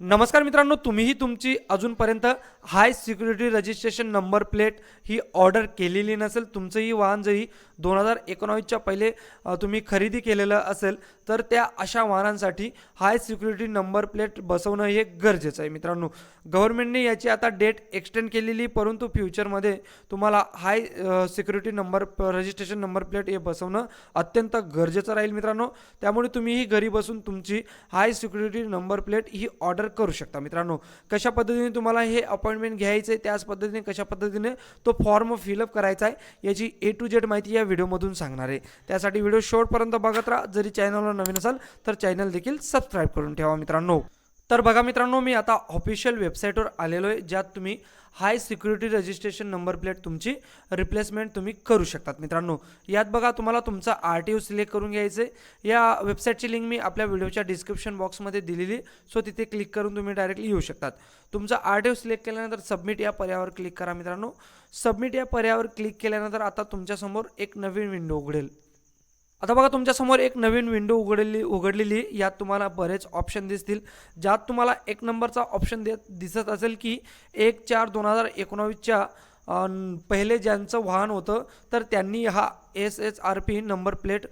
नमस्कार मित्रांनो तुम्हीही तुमची अजूनपर्यंत high security registration number plate ही ऑर्डर केलेली नसेल तुमचंही वाहन जरी दोन हजार एकोणावीसच्या पहिले तुम्ही खरेदी केलेलं असेल तर त्या अशा वाहनांसाठी हाय सिक्युरिटी नंबर प्लेट बसवणं हे गरजेचं आहे मित्रांनो. गव्हर्नमेंटने याची आता डेट एक्सटेंड केलेली परंतु फ्युचरमध्ये तुम्हाला high security number registration number plate हे बसवणं अत्यंत गरजेचं राहील मित्रांनो. त्यामुळे तुम्हीही घरी बसून तुमची हाय सिक्युरिटी नंबर प्लेट ही ऑर्डर करू शकता. मित्रांनो कशा पद्धतीने तुम्हाला हे अपॉइंटमेंट घ्यायचं आहे त्याच पद्धतीने कशा पद्धतीने तो फॉर्म फिलअप करायचा आहे याची ए टू जेड माहिती या व्हिडिओमधून सांगणार आहे. त्यासाठी व्हिडिओ शेवटपर्यंत बघत राहा. जरी चॅनलवर नवीन असाल तर चॅनल देखील सबस्क्राईब करून ठेवा मित्रांनो. तर बघा मित्रांनो मी आता ऑफिशियल वेबसाईटवर आलेलो आहे ज्यात तुम्ही high security registration number plate तुमची रिप्लेसमेंट तुम्ही करू शकतात. मित्रांनो यात बघा तुम्हाला तुमचा आर टी ओ सिलेक्ट करून घ्यायचं आहे. या वेबसाईटची लिंक मी आपल्या व्हिडिओच्या डिस्क्रिप्शन बॉक्समध्ये दिलेली सो तिथे क्लिक करून तुम्ही डायरेक्टली येऊ शकतात. तुमचा आर टी ओ सिलेक्ट केल्यानंतर सबमिट या पर्यायावर क्लिक करा मित्रांनो. सबमिट या पर्यायावर क्लिक केल्यानंतर आता तुमच्यासमोर एक नवीन विंडो उघडेल. आता बघा तुमच्यासमोर एक नवीन विंडो उघडलेली उघडलेली यात तुम्हाला बरेच ऑप्शन दिसतील. ज्यात तुम्हाला एक नंबरचा ऑप्शन दे दिसत असेल की एक चार दोन हजार एकोणावीसच्या पहिले ज्यांचं वाहन होतं तर त्यांनी हा S H R P number plate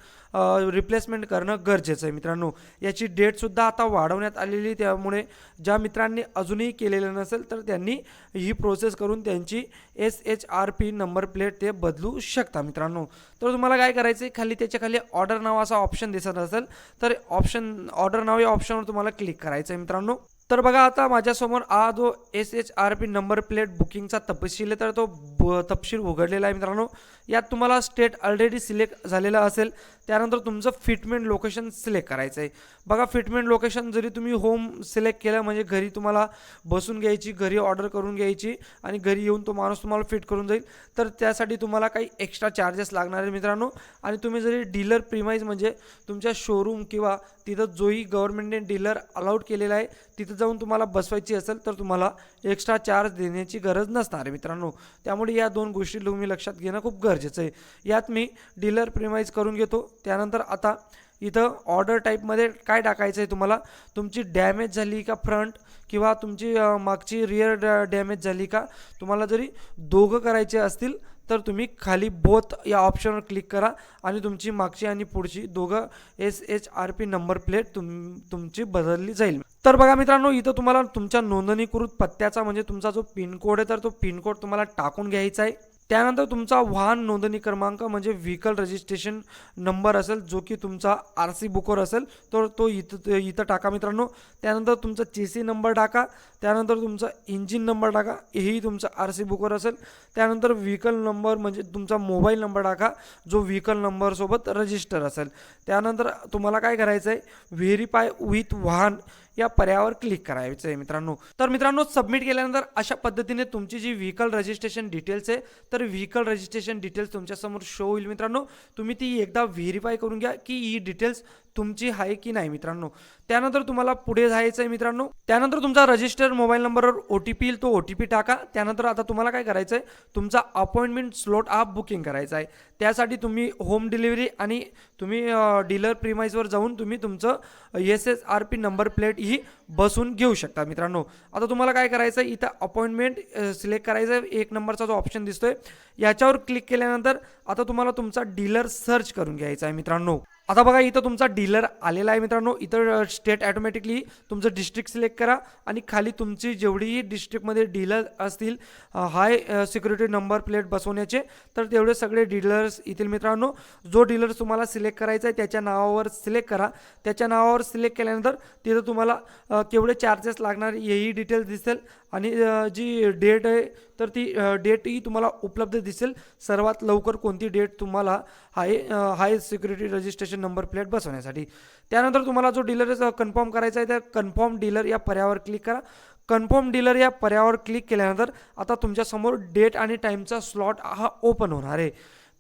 replacement करणं गरजेचं आहे मित्रांनो. याची डेटसुद्धा आता वाढवण्यात आलेली आहे. त्यामुळे ज्या मित्रांनी अजूनही केलेलं नसेल तर त्यांनी ही प्रोसेस करून त्यांची S H R P number plate ते बदलू शकता मित्रांनो. तर तुम्हाला काय करायचं आहे खाली त्याच्याखाली ऑर्डर नाव असा ऑप्शन दिसत असेल तर ऑप्शन ऑर्डर नाव या ऑप्शनवर तुम्हाला क्लिक करायचं आहे मित्रांनो. तर बघा आता माझ्यासमोर हा जो S H R P number plate बुकिंगचा तपशील आहे तर तो ब तपशील उघडलेला आहे मित्रांनो. यात तुम्हाला स्टेट ऑलरेडी सिलेक्ट झालेलं असेल त्यानंतर तुमचं फिटमेंट लोकेशन सिलेक्ट करायचं आहे. बघा फिटमेंट लोकेशन जरी तुम्ही होम सिलेक्ट केलं म्हणजे घरी तुम्हाला बसून घ्यायची घरी ऑर्डर करून घ्यायची आणि घरी येऊन तो माणूस तुम्हाला फिट करून जाईल तर त्यासाठी तुम्हाला काही एक्स्ट्रा चार्जेस लागणार आहे मित्रांनो. आणि तुम्ही जरी डीलर प्रिमाइज म्हणजे तुमच्या शोरूम किंवा तिथं जोही गव्हर्नमेंटने डीलर अलाउड केलेला आहे तिथं जाऊन तुम्हाला बसवायची असेल तर तुम्हाला एक्स्ट्रा चार्ज देण्याची गरज नसणार आहे मित्रांनो. त्यामुळे या दोन गोष्टी तुम्ही लक्षात घेणं खूप गरजेचं आहे. यात मी डीलर प्रिमाइज करून घेतो. त्यानंतर आता इथं ऑर्डर टाईपमध्ये काय टाकायचं आहे तुम्हाला? तुमची डॅमेज झाली का फ्रंट किंवा तुमची मागची रिअर डॅमेज झाली का? तुम्हाला जरी दोघं करायचे असतील तर तुम्ही खाली बोथ या ऑप्शनवर क्लिक करा आणि तुमची मागची आणि पुढची दोघं S H R P number plate तुम तुमची बदलली जाईल. तर बघा मित्रांनो इथं तुम्हाला तुमच्या नोंदणीकृत पत्त्याचा म्हणजे तुमचा जो पिनकोड आहे तर तो पिनकोड तुम्हाला टाकून घ्यायचा आहे. त्यानंतर तुमचा वाहन नोंदणी क्रमांक म्हणजे व्हेकल रजिस्ट्रेशन नंबर असेल जो की तुमचा आर सी बुकवर असेल तर तो इथं इथं टाका मित्रांनो. त्यानंतर तुमचा चे सी नंबर टाका त्यानंतर तुमचा इंजिन नंबर टाका हेही तुमचा आर सी बुकवर असेल. त्यानंतर व्हेकल नंबर म्हणजे तुमचा मोबाईल नंबर टाका जो व्हेकल नंबरसोबत रजिस्टर असेल. त्यानंतर तुम्हाला काय करायचं आहे व्हेरीफाय विथ वाहन या पर्यायावर क्लिक करायचं आहे मित्रांनो. तर मित्रांनो सबमिट केल्यानंतर अशा पद्धतीने तुमची जी व्हेकल रजिस्ट्रेशन डिटेल्स आहे तर व्हेकल रजिस्ट्रेशन डिटेल्स तुमच्यासमोर शो होईल मित्रांनो. तुम्ही ती एकदा व्हेरीफाय करून घ्या की ही डिटेल्स तुमची आहे की नाही मित्रांनो. त्यानंतर तुम्हाला पुढे जायचं आहे मित्रांनो. त्यानंतर तुमचा रजिस्टर मोबाईल नंबरवर ओ टी पी येईल तो ओ टी पी टाका. त्यानंतर आता तुम्हाला काय करायचं आहे तुमचा अपॉइंटमेंट स्लॉट हा बुकिंग करायचा आहे. त्यासाठी तुम्ही होम डिलिव्हरी आणि तुम्ही डीलर प्रिमाइजवर जाऊन तुम्ही तुमचं S S R P number plate ही बसून घेऊ शकता मित्रांनो. आता तुम्हाला काय करायचं आहे इथं अपॉइंटमेंट सिलेक्ट करायचं आहे एक नंबरचा जो ऑप्शन दिसतोय याच्यावर क्लिक केल्यानंतर आता तुम्हाला तुमचा डीलर सर्च करून घ्यायचा आहे मित्रांनो. आता बघा इथं तुमचा डीलर आलेला आहे मित्रांनो. इथं स्टेट ॲटोमॅटिकली तुमचं डिस्ट्रिक्ट सिलेक्ट करा आणि खाली तुमची जेवढीही डिस्ट्रिक्टमध्ये डीलर असतील हाय सिक्युरिटी नंबर प्लेट बसवण्याचे तर तेवढे सगळे डीलर्स येतील मित्रांनो. जो डीलर तुम्हाला सिलेक्ट करायचा आहे त्याच्या नावावर सिलेक्ट करा. त्याच्या नावावर सिलेक्ट केल्यानंतर तिथं तुम्हाला केवढे चार्जेस लागणार हेही डिटेल्स दिसेल आणि जी डेट आहे तर ती डेटही तुम्हाला उपलब्ध दिसेल. सर्वात लवकर कोणती डेट तुम्हाला high high security registration number plate बसवण्यासाठी. त्यानंतर तुम्हाला जो डीलर कन्फर्म करायचा आहे त्या कन्फर्म डीलर या पर्यावर क्लिक करा. कन्फर्म डीलर या पर्यावर क्लिक केल्यानंतर आता तुमच्यासमोर डेट आणि टाईमचा स्लॉट हा ओपन होणार आहे.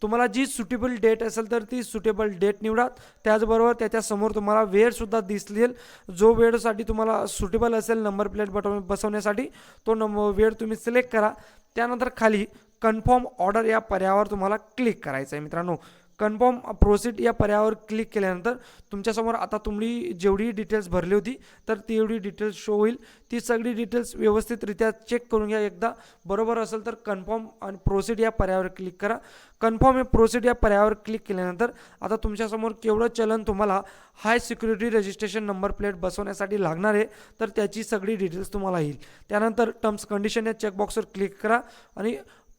तुम्हाला जी सुटेबल डेट असेल तर ती सुटेबल डेट निवडा. त्याचबरोबर त्याच्यासमोर तुम्हाला वेळसुद्धा दिसेल जो वेळसाठी तुम्हाला सुटेबल असेल नंबर प्लेट बटव बसवण्यासाठी तो नंबर वेळ तुम्ही सिलेक्ट करा. त्यानंतर खाली कन्फर्म ऑर्डर या पर्यावर तुम्हाला क्लिक करायचं आहे मित्रांनो. कन्फर्म प्रोसीड या पर्यायावर क्लिक केल्यानंतर तुमच्यासमोर आता तुम्ही जेवढी डिटेल्स भरली होती तर ती एवढी डिटेल्स शो होईल. ती सगळी डिटेल्स व्यवस्थितरित्या चेक करून घ्या. एकदा बरोबर असेल तर कन्फर्म आणि प्रोसीड या पर्यायावर क्लिक करा. कन्फर्म हे प्रोसीड या पर्यायावर क्लिक केल्यानंतर आता तुमच्यासमोर केवढं चलन तुम्हाला high security registration number plate बसवण्यासाठी लागणार आहे तर त्याची सगळी डिटेल्स तुम्हाला येईल. त्यानंतर टर्म्स कंडिशन या चेकबॉक्सवर क्लिक करा आणि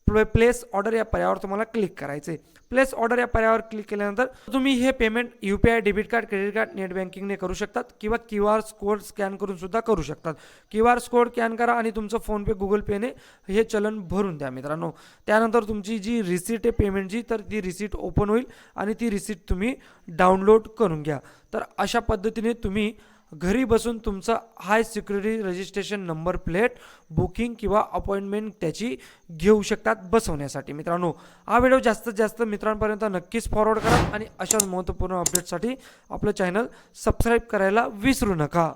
प्ले प्लेस ऑर्डर या पर्यायावर तुम्हाला क्लिक करायचं आहे प्लेस ऑर्डर या पर्यायावर क्लिक केल्यानंतर तुम्ही हे payment U P I debit card credit card net बँकिंगने करू शकतात किंवा क्यू आर कोड स्कॅन करून सुद्धा करू शकतात. क्यू आर कोड स्कॅन करा आणि तुमचं फोनपे गुगल पेने हे चलन भरून द्या मित्रांनो. त्यानंतर तुमची जी रिसिट आहे पेमेंटची तर ती रिसिट ओपन होईल आणि ती रिसिट तुम्ही डाउनलोड करून घ्या. तर अशा पद्धतीने तुम्ही घरी बसून तुमचा high security registration number plate booking किंवा अपॉइंटमेंट त्याची घेऊ शकतात बसवण्यासाठी. मित्रांनो हा व्हिडिओ जास्तीत जास्त मित्रांपर्यंत नक्कीच फॉरवर्ड करा आणि अशाच महत्त्वपूर्ण अपडेटसाठी आपलं चॅनल सबस्क्राईब करायला विसरू नका.